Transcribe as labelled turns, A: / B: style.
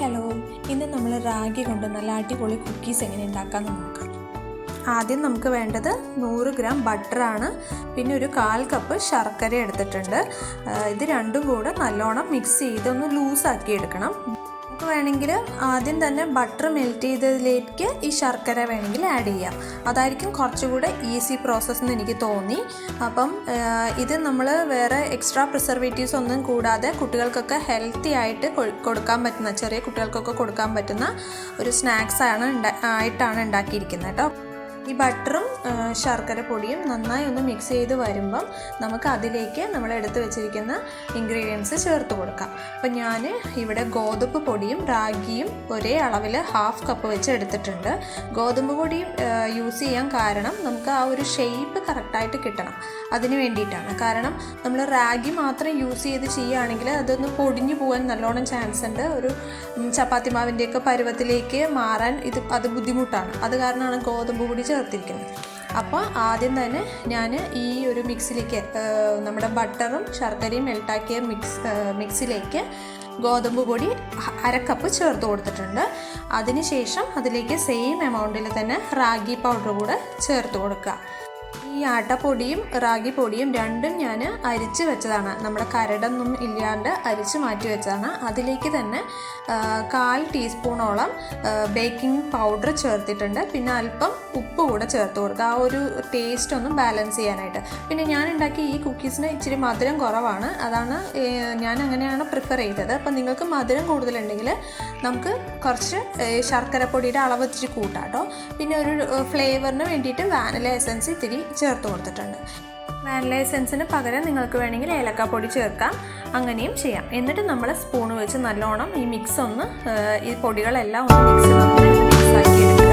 A: Hello ഇന്ന് നമ്മൾ റാഗി കൊണ്ട് നല്ല അടിപൊളി കുക്കീസ് എങ്ങനെ ഉണ്ടാക്കാമെന്ന് നോക്കാം. ആദ്യം നമുക്ക് വേണ്ടത് നൂറ് ഗ്രാം ബട്ടറാണ് പിന്നെ ഒരു കാൽ കപ്പ് ശർക്കര എടുത്തിട്ടുണ്ട്. ഇത് രണ്ടും കൂടെ നല്ലോണം മിക്സ് ചെയ്ത് ഒന്ന് ലൂസാക്കി എടുക്കണം. നമുക്ക് വേണമെങ്കിൽ ആദ്യം തന്നെ ബട്ടർ മെൽറ്റ് ചെയ്തതിലേക്ക് ഈ ശർക്കര വേണമെങ്കിൽ ആഡ് ചെയ്യാം. അതായിരിക്കും കുറച്ചുകൂടെ ഈസി പ്രോസസ്സ് എന്ന് എനിക്ക് തോന്നി. അപ്പം ഇത് നമ്മൾ വേറെ എക്സ്ട്രാ പ്രിസർവേറ്റീവ്സ് ഒന്നും കൂടാതെ കുട്ടികൾക്കൊക്കെ ഹെൽത്തി ആയിട്ട് കൊടുക്കാൻ പറ്റുന്ന ചെറിയ കുട്ടികൾക്കൊക്കെ കൊടുക്കാൻ പറ്റുന്ന ഒരു സ്നാക്സ് ആണ് ആയിട്ടാണ് ഉണ്ടാക്കിയിരിക്കുന്നത് കേട്ടോ ഈ ബട്ടറും ശർക്കര പൊടിയും നന്നായി ഒന്ന് മിക്സ് ചെയ്ത് വരുമ്പം നമുക്ക് അതിലേക്ക് നമ്മൾ എടുത്തു വെച്ചിരിക്കുന്ന ഇൻഗ്രീഡിയൻസ് ചേർത്ത് കൊടുക്കാം. അപ്പം ഞാൻ ഇവിടെ ഗോതമ്പ് പൊടിയും റാഗിയും ഒരേ അളവിൽ ഹാഫ് കപ്പ് വെച്ച് എടുത്തിട്ടുണ്ട്. ഗോതമ്പ് പൊടി യൂസ് ചെയ്യാൻ കാരണം നമുക്ക് ആ ഒരു ഷേപ്പ് കറക്റ്റായിട്ട് കിട്ടണം. അതിന് വേണ്ടിയിട്ടാണ്. കാരണം നമ്മൾ റാഗി മാത്രം യൂസ് ചെയ്ത് ചെയ്യുകയാണെങ്കിൽ അതൊന്ന് പൊടിഞ്ഞു പോകാൻ നല്ലോണം ചാൻസ് ഉണ്ട്. ഒരു ചപ്പാത്തി മാവിന്റെയൊക്കെ പരുവത്തിലേക്ക് മാറാൻ ഇത് അത് ബുദ്ധിമുട്ടാണ്. അത് കാരണമാണ് ഗോതമ്പ് പൊടി ചേർത്തിരിക്കുന്നത്. അപ്പോൾ ആദ്യം തന്നെ ഞാൻ ഈ ഒരു മിക്സിലേക്ക് നമ്മുടെ ബട്ടറും ശർക്കരയും മെൽട്ടാക്കിയ മിക്സ് മിക്സിലേക്ക് ഗോതമ്പ് പൊടി അരക്കപ്പ് അര കപ്പ് ചേർത്ത് കൊടുത്തിട്ടുണ്ട്. അതിനുശേഷം അതിലേക്ക് സെയിം എമൗണ്ടിൽ തന്നെ റാഗി പൗഡർ കൂടെ ചേർത്ത് കൊടുക്കുക. ഈ ആട്ടപ്പൊടിയും റാഗി പൊടിയും രണ്ടും ഞാൻ അരിച്ച് വെച്ചതാണ്. നമ്മുടെ കരടൊന്നും ഇല്ലാണ്ട് അരിച്ച് മാറ്റി വെച്ചതാണ്. അതിലേക്ക് തന്നെ കാൽ ടീസ്പൂണോളം ബേക്കിംഗ് പൗഡർ ചേർത്തിട്ടുണ്ട്. പിന്നെ അല്പം ഉപ്പ് കൂടെ ചേർത്ത് കൊടുക്കുക. ആ ഒരു ടേസ്റ്റ് ഒന്നും ബാലൻസ് ചെയ്യാനായിട്ട്. പിന്നെ ഞാൻ ഉണ്ടാക്കിയ ഈ കുക്കീസിന് ഇച്ചിരി മധുരം കുറവാണ്. അതാണ് ഞാൻ അങ്ങനെയാണ് പ്രിഫർ ചെയ്തത്. അപ്പം നിങ്ങൾക്ക് മധുരം കൂടുതലുണ്ടെങ്കിൽ നമുക്ക് കുറച്ച് ശർക്കര പൊടിയുടെ അളവ് ഇച്ചിരി കൂട്ടാം കേട്ടോ പിന്നെ ഒരു ഫ്ലേവറിന് വേണ്ടിയിട്ട് വാനില എസൻസ് ഇത്തിരി ചേർത്ത് കൊടുത്തിട്ടുണ്ട്. വാനില എസെൻസിന് പകരം നിങ്ങൾക്ക് വേണമെങ്കിൽ ഏലക്കാപ്പൊടി ചേർക്കാം. അങ്ങനെയും ചെയ്യാം. എന്നിട്ട് നമ്മൾ സ്പൂൺ വെച്ച് നല്ലോണം ഈ മിക്സ് ഒന്ന് ഈ പൊടികളെല്ലാം ഒന്ന് മിക്സ് മിക്സ് ആക്കി എടുക്കാം